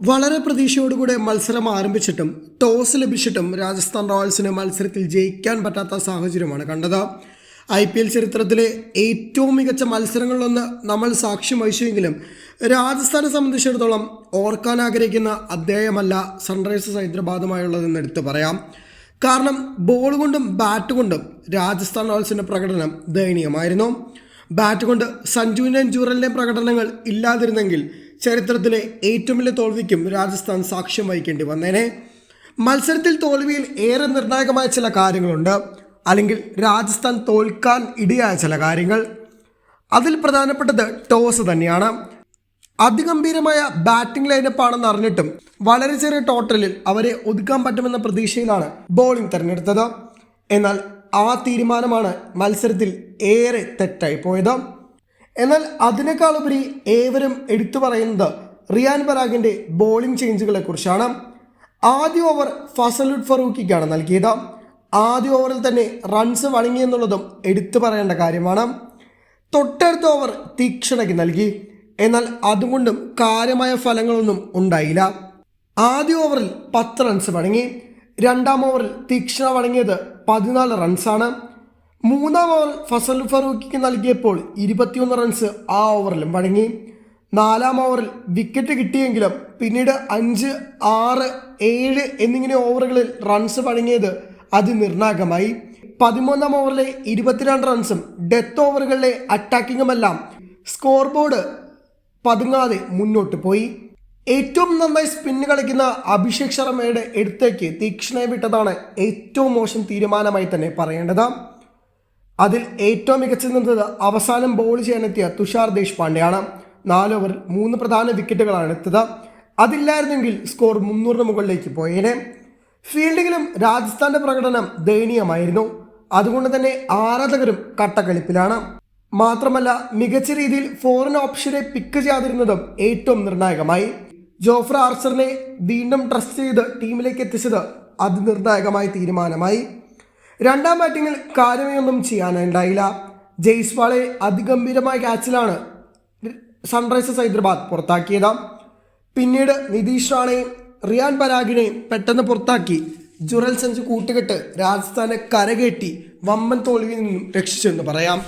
വളരെ പ്രതീക്ഷയോടുകൂടെ മത്സരം ആരംഭിച്ചിട്ടും ടോസ് ലഭിച്ചിട്ടും രാജസ്ഥാൻ റോയൽസിന് മത്സരത്തിൽ ജയിക്കാൻ പറ്റാത്ത സാഹചര്യമാണ് കണ്ടത്. ഐ പി എൽ ചരിത്രത്തിലെ ഏറ്റവും മികച്ച മത്സരങ്ങളിലൊന്ന് നമ്മൾ സാക്ഷ്യം വഹിച്ചുവെങ്കിലും രാജസ്ഥാനെ സംബന്ധിച്ചിടത്തോളം ഓർക്കാൻ ആഗ്രഹിക്കുന്ന അദ്ദേഹമല്ല സൺറൈസേഴ്സ് ഹൈദരാബാദുമായുള്ളതെന്ന് എടുത്തു പറയാം. കാരണം ബോൾ കൊണ്ടും ബാറ്റ് കൊണ്ടും രാജസ്ഥാൻ റോയൽസിന്റെ പ്രകടനം ദയനീയമായിരുന്നു. ബാറ്റ് കൊണ്ട് സഞ്ജുവിന്റെയും ജൂറലിന്റെയും പ്രകടനങ്ങൾ ഇല്ലാതിരുന്നെങ്കിൽ ചരിത്രത്തിലെ ഏറ്റവും വലിയ തോൽവിക്കും രാജസ്ഥാൻ സാക്ഷ്യം വഹിക്കേണ്ടി വന്നേനെ. മത്സരത്തിൽ തോൽവിയിൽ ഏറെ നിർണായകമായ ചില കാര്യങ്ങളുണ്ട്. അല്ലെങ്കിൽ രാജസ്ഥാൻ തോൽക്കാൻ ഇടയായ ചില കാര്യങ്ങൾ. അതിൽ പ്രധാനപ്പെട്ടത് ടോസ് തന്നെയാണ്. അതിഗംഭീരമായ ബാറ്റിംഗ് ലൈനപ്പ് ആണെന്ന് അറിഞ്ഞിട്ടും വളരെ ചെറിയ ടോട്ടലിൽ അവരെ ഒതുക്കാൻ പറ്റുമെന്ന പ്രതീക്ഷയിലാണ് ബോളിംഗ് തിരഞ്ഞെടുത്തത്. എന്നാൽ ആ തീരുമാനമാണ് മത്സരത്തിൽ ഏറെ തെറ്റായി പോയത്. എന്നാൽ അതിനേക്കാളുപരി ഏവരും എടുത്തു പറയുന്നത് റിയാൻ പരാഗിന്റെ ബോളിംഗ് ചേഞ്ചുകളെ കുറിച്ചാണ് ആദ്യ ഓവർ ഫസലുഡ് ഫറൂഖിക്കാണ് നൽകിയത്. ആദ്യ ഓവറിൽ തന്നെ റൺസ് വഴങ്ങിയെന്നുള്ളതും എടുത്തു പറയേണ്ട കാര്യമാണ്. തൊട്ടടുത്ത ഓവർ തീക്ഷണയ്ക്ക് നൽകി. എന്നാൽ അതുകൊണ്ടും കാര്യമായ ഫലങ്ങളൊന്നും ഉണ്ടായില്ല. ആദ്യ ഓവറിൽ പത്ത് റൺസ് വഴങ്ങി രണ്ടാം ഓവറിൽ തീക്ഷണ വഴങ്ങിയത് പതിനാല് റൺസാണ് മൂന്നാം ഓവർ ഫസൽ ഫറൂഖിക്ക് നൽകിയപ്പോൾ ഇരുപത്തിയൊന്ന് റൺസ് ആ ഓവറിലും വഴങ്ങി. നാലാം ഓവറിൽ വിക്കറ്റ് കിട്ടിയെങ്കിലും പിന്നീട് അഞ്ച് ആറ് ഏഴ് എന്നിങ്ങനെ ഓവറുകളിൽ റൺസ് വഴങ്ങിയത് അതിനിർണായകമായി. പതിമൂന്നാം ഓവറിലെ ഇരുപത്തിരണ്ട് റൺസും ഡെത്ത് ഓവറുകളിലെ അറ്റാക്കിങ്ങുമെല്ലാം സ്കോർ ബോർഡ് പതുങ്ങാതെ മുന്നോട്ട് പോയി. ഏറ്റവും നന്നായി സ്പിന്ന് കളിക്കുന്ന അഭിഷേക് ശർമ്മയുടെ അടുത്തേക്ക് തീക്ഷ്ണയെ വിട്ടതാണ് ഏറ്റവും മോശം തീരുമാനമായി തന്നെ പറയേണ്ടത്. അതിൽ ഏറ്റവും മികച്ചു നിന്നത് അവസാനം ബോൾ ചെയ്യാനെത്തിയ തുഷാർ ദേശ്പാണ്ഡെയാണ്. നാല് ഓവറിൽ മൂന്ന് പ്രധാന വിക്കറ്റുകളാണ് എടുത്തത്. അതില്ലായിരുന്നെങ്കിൽ സ്കോർ മുന്നൂറിന് മുകളിലേക്ക് പോയേനെ. ഫീൽഡിങ്ങിലും രാജസ്ഥാന്റെ പ്രകടനം ദയനീയമായിരുന്നു. അതുകൊണ്ട് തന്നെ ആരാധകരും കട്ടക്കളിപ്പിലാണ് മാത്രമല്ല മികച്ച രീതിയിൽ ഫോറിൻ ഓപ്ഷനെ പിക്ക് ചെയ്യാതിരുന്നതും ഏറ്റവും നിർണായകമായി. ജോഫ്ര ആർച്ചറിനെ വീണ്ടും ട്രസ്റ്റ് ചെയ്ത് ടീമിലേക്ക് എത്തിച്ചത് അതിനിർണായകമായ തീരുമാനമായി. രണ്ടാം ബാറ്റിങ്ങിൽ കാര്യമൊന്നും ചെയ്യാനുണ്ടായില്ല. ജയ്സ്വാളെ അതിഗംഭീരമായ ക്യാച്ചിലാണ് സൺറൈസേഴ്സ് ഹൈദരാബാദ് പുറത്താക്കിയത്. പിന്നീട് നിതീഷ് റാണയും റിയാൻ പരാഗിനെയും പെട്ടെന്ന് പുറത്താക്കി. ജുറൽ സെഞ്ച് കൂട്ടുകെട്ട് രാജസ്ഥാനെ കരകേറ്റി വമ്പൻ തോൽവിയിൽ നിന്നും രക്ഷിച്ചെന്ന് പറയാം.